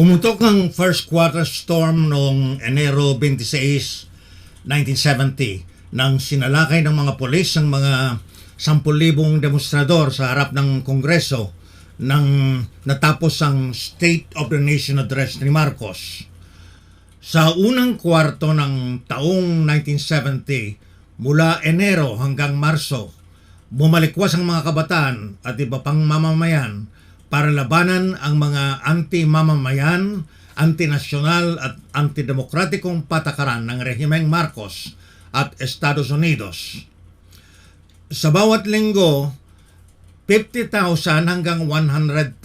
Pumutok ang first quarter storm noong Enero 26, 1970 nang sinalakay ng mga polis ang mga 10,000 demonstrador sa harap ng Kongreso nang natapos ang State of the Nation Address ni Marcos. Sa unang kwarto ng taong 1970, mula Enero hanggang Marso, bumalikwas ang mga kabataan at iba pang mamamayan para labanan ang mga anti-mamamayan, antinasyonal at antidemokratikong patakaran ng rehimeng Marcos at Estados Unidos. Sa bawat linggo, 50,000 hanggang 100,000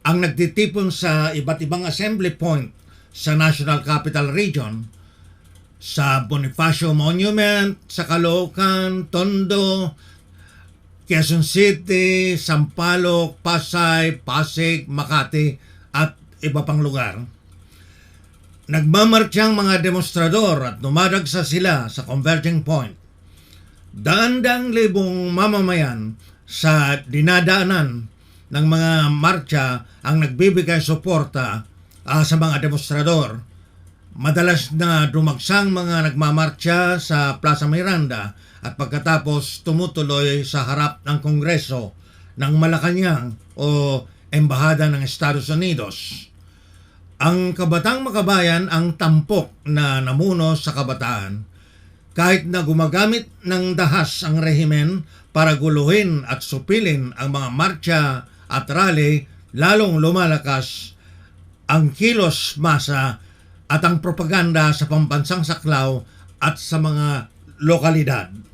ang nagtitipon sa iba't ibang assembly point sa National Capital Region sa Bonifacio Monument, sa Caloocan, Tondo, Quezon City, Sampaloc, Pasay, Pasig, Makati at iba pang lugar. Nagmamarcha ang mga demonstrador at dumadagsa sila sa converging point. Daan-daang libong mamamayan sa dinadaanan ng mga marcha ang nagbibigay suporta ah, sa mga demonstrador. Madalas na dumagsang mga nagmamarcha sa Plaza Miranda at pagkatapos tumutuloy sa harap ng Kongreso ng Malacanang o Embahada ng Estados Unidos. Ang kabatang makabayan ang tampok na namuno sa kabataan kahit na gumagamit ng dahas ang rehimen para guluhin at supilin ang mga marcha at rally, lalong lumalakas ang kilos masa at ang propaganda sa pambansang saklaw at sa mga lokalidad.